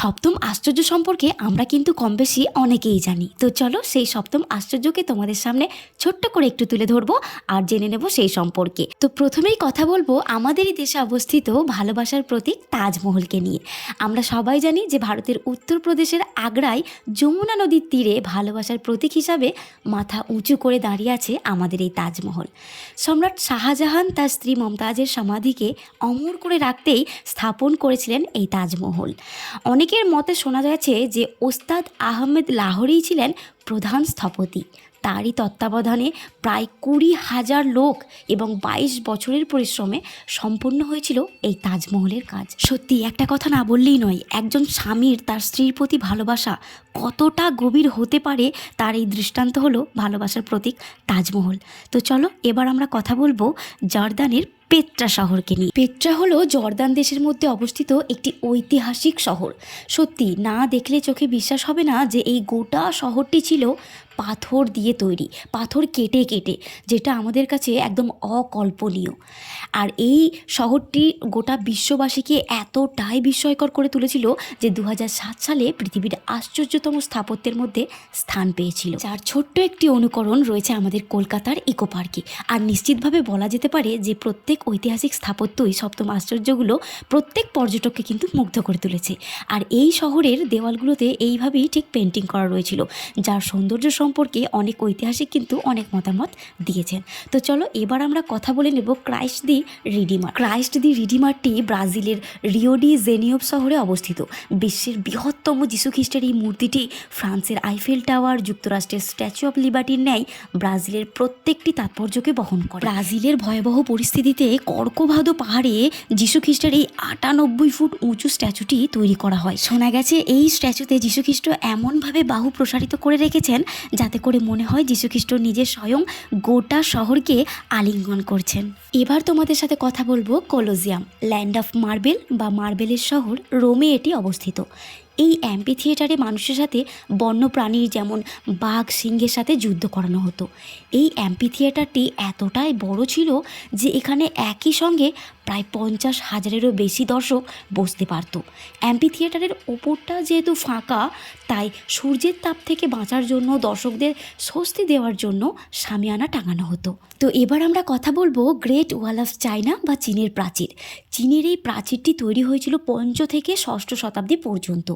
সপ্তম আশ্চর্য সম্পর্কে আমরা কিন্তু কম বেশি অনেকেই জানি। তো চলো সেই সপ্তম আশ্চর্যকে তোমাদের সামনে ছোট্ট করে একটু তুলে ধরবো আর জেনে নেব সেই সম্পর্কে। তো প্রথমেই কথা বলব আমাদেরই দেশে অবস্থিত ভালোবাসার প্রতীক তাজমহলকে নিয়ে। আমরা সবাই জানি যে ভারতের উত্তরপ্রদেশের আগ্রায় যমুনা নদীর তীরে ভালোবাসার প্রতীক হিসাবে মাথা উঁচু করে দাঁড়িয়ে আছে আমাদের এই তাজমহল। সম্রাট শাহজাহান তার স্ত্রী মমতাজের সমাধিকে অমর করে রাখতেই স্থাপন করেছিলেন এই তাজমহল। অনেকের মতে শোনা যাচ্ছে যে ওস্তাদ আহমেদ লাহোরেই ছিলেন প্রধান স্থপতি। তারই তত্ত্বাবধানে প্রায় কুড়ি হাজার লোক এবং বাইশ বছরের পরিশ্রমে সম্পূর্ণ হয়েছিল এই তাজমহলের কাজ। সত্যি, একটা কথা না বললেই নয়, একজন স্বামীর তার স্ত্রীর প্রতি ভালোবাসা কতটা গভীর হতে পারে তার এই দৃষ্টান্ত হলো ভালোবাসার প্রতীক তাজমহল। তো চলো, এবার আমরা কথা বলব জর্দানের পেট্রা শহরকে নিয়ে। পেট্রা হলো জর্দান দেশের মধ্যে অবস্থিত একটি ঐতিহাসিক শহর। সত্যি, না দেখলে চোখে বিশ্বাস হবে না যে এই গোটা শহরটি ছিল পাথর দিয়ে তৈরি, পাথর কেটে কেটে, যেটা আমাদের কাছে একদম অকল্পনীয়। আর এই শহরটি গোটা বিশ্ববাসীকে এতটাই বিস্ময়কর করে তুলেছিল যে দু হাজার সাত সালে পৃথিবীর আশ্চর্যতম স্থাপত্যের মধ্যে স্থান পেয়েছিল। যার ছোট্ট একটি অনুকরণ রয়েছে আমাদের কলকাতার ইকো পার্কে আর নিশ্চিতভাবে বলা যেতে পারে যে প্রত্যেক ঐতিহাসিক স্থাপত্যই সপ্তম আশ্চর্যগুলো প্রত্যেক পর্যটককে কিন্তু মুগ্ধ করে তুলেছে। আর এই শহরের দেওয়ালগুলোতে এইভাবেই ঠিক পেন্টিং করা রয়েছিল, যার সৌন্দর্য সম্পর্কে অনেক ঐতিহাসিক কিন্তু অনেক মতামত দিয়েছেন। তো চলো এবার আমরা কথা বলে নেব Christ the Redeemer. Christ the রিডিমারটি ব্রাজিলের রিওডি জেনিওব শহরে অবস্থিত। বিশ্বের বৃহত্তম যীশুখ্রিস্টের এই মূর্তিটি ফ্রান্সের আইফেল টাওয়ার, যুক্তরাষ্ট্রের স্ট্যাচু অফ লিবার্টির ন্যায় ব্রাজিলের প্রত্যেকটি তাৎপর্যকে বহন করে। ব্রাজিলের ভয়াবহ পরিস্থিতিতে কর্কভাদো পাহাড়ে যীশুখ্রিস্টের এই আটানব্বই ফুট উঁচু স্ট্যাচুটি তৈরি করা হয়। শোনা গেছে এই স্ট্যাচুতে যীশুখ্রিস্ট এমনভাবে বাহু প্রসারিত করে রেখেছেন যাতে করে মনে হয় যীশুখ্রিস্ট নিজে স্বয়ং গোটা শহরকে আলিঙ্গন করছেন। এবার তোমাদের সাথে কথা বলব কলোজিয়াম ল্যান্ড অফ মার্বেল বা মার্বেলের শহর রোমে এটি অবস্থিত। এই অ্যাম্পি থিয়েটারে মানুষের সাথে বন্যপ্রাণীর যেমন বাঘ সিংহের সাথে যুদ্ধ করানো হতো। এই অ্যাম্পি থিয়েটারটি এতটাই বড় ছিল যে এখানে একই সঙ্গে প্রায় পঞ্চাশ হাজারেরও বেশি দর্শক বসতে পারত। অ্যাম্পি থিয়েটারের ওপরটা যেহেতু ফাঁকা, তাই সূর্যের তাপ থেকে বাঁচার জন্য, দর্শকদের স্বস্তি দেওয়ার জন্য সামিয়ানা টাঙানো হতো। তো এবার আমরা কথা বলব গ্রেট ওয়াল অফ চায়না বা চীনের প্রাচীর। চীনের এই প্রাচীরটি তৈরি হয়েছিল পঞ্চ থেকে ষষ্ঠ শতাব্দী পর্যন্ত।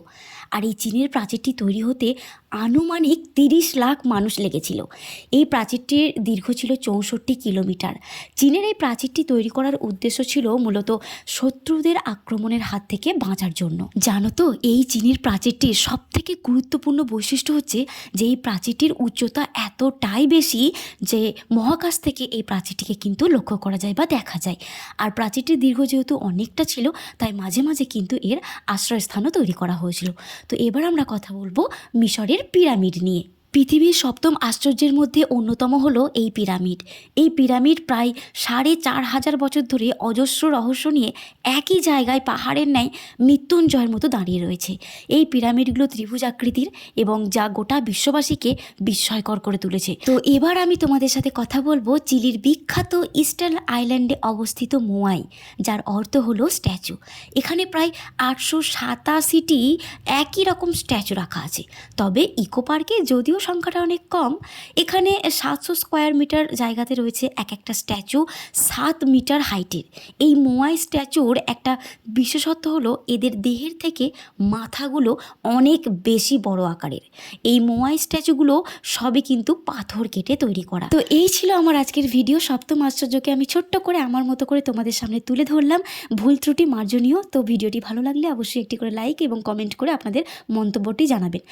আর এই চীনের প্রাচীরটি তৈরি হতে আনুমানিক তিরিশ লাখ মানুষ লেগেছিল। এই প্রাচীরটির দীর্ঘ ছিল চৌষট্টি কিলোমিটার। চীনের এই প্রাচীরটি তৈরি করার উদ্দেশ্য ছিল মূলত শত্রুদের আক্রমণের হাত থেকে বাঁচার জন্য। জানো তো, এই চীনের প্রাচীরটির সব থেকে গুরুত্বপূর্ণ বৈশিষ্ট্য হচ্ছে যে এই প্রাচীরটির উচ্চতা এতটাই বেশি যে মহাকাশ থেকে এই প্রাচীরটিকে কিন্তু লক্ষ্য করা যায় বা দেখা যায়। আর প্রাচীরটির দীর্ঘ যেহেতু অনেকটা ছিল, তাই মাঝে মাঝে কিন্তু এর আশ্রয়স্থানও তৈরি করা হয়েছিল। তো এবার আমরা কথা বলব মিশরের পিরামিড নিয়ে। পৃথিবীর সপ্তম আশ্চর্যের মধ্যে অন্যতম হল এই পিরামিড। এই পিরামিড প্রায় সাড়ে চার হাজার বছর ধরে অজস্র রহস্য নিয়ে একই জায়গায় পাহাড়ের ন্যায় মৃত্যুঞ্জয়ের মতো দাঁড়িয়ে রয়েছে। এই পিরামিডগুলো ত্রিভুজ আকৃতির এবং যা গোটা বিশ্ববাসীকে বিস্ময়কর করে তুলেছে। তো এবার আমি তোমাদের সাথে কথা বলব চিলির বিখ্যাত ইস্টার্ন আইল্যান্ডে অবস্থিত মোয়াই, যার অর্থ হলো স্ট্যাচু। এখানে প্রায় আটশো সাতাশিটি একই রকম স্ট্যাচু রাখা আছে। তবে ইকো পার্কে যদিও সংখ্যাটা অনেক কম। এখানে সাতশো স্কোয়ার মিটার জায়গাতে রয়েছে এক একটা স্ট্যাচু সাত মিটার হাইটের এই মোয়াই স্ট্যাচুর একটা বিশেষত্ব হলো এদের দেহের থেকে মাথাগুলো অনেক বেশি বড় আকারের। এই মোয়াই স্ট্যাচুগুলো সবই কিন্তু পাথর কেটে তৈরি করা। তো এই ছিল আমার আজকের ভিডিও সপ্তম আশ্চর্যকে আমি ছোট্ট করে আমার মতো করে তোমাদের সামনে তুলে ধরলাম। ভুল ত্রুটি মার্জনীয়। তো ভিডিওটি ভালো লাগলে অবশ্যই একটি করে লাইক এবং কমেন্ট করে আপনাদের মন্তব্যটি জানাবেন।